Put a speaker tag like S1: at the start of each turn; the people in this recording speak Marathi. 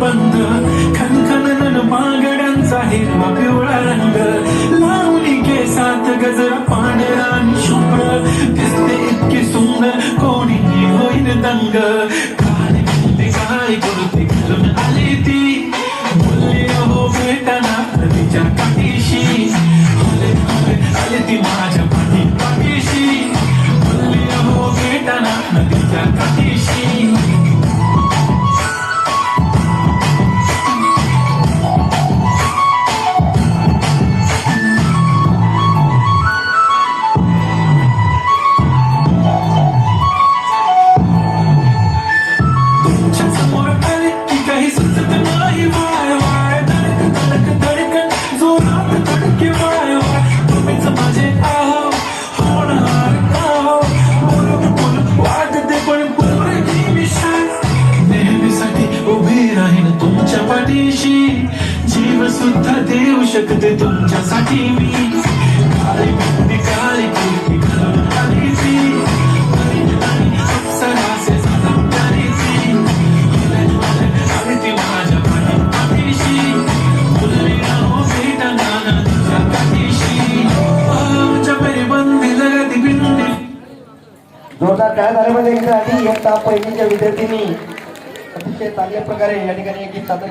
S1: बंद. खनखन मागड्यांचा हिरवा पिवळा रंग. लावणी केसात गजर पांढरा आणि शुभ्र. दिसते इतकी सुंदर कोणी होईन दंग. तुमच्या पाठीशी जीव सुद्धा देऊ शकते तुमच्यासाठी मी. काळी कुर्ती काळी कुर्ती घालून आली ती अप्सराचे ती माझ्या पाठीशी? बोलली राहो तुझ्या पाठीशी. आमच्या बिंदी
S2: जोरदार काय झाल्यामध्ये एकदा आधी इयत्ता पहिलीच्या अतिशय चांगल्या प्रकारे या ठिकाणी एक सादर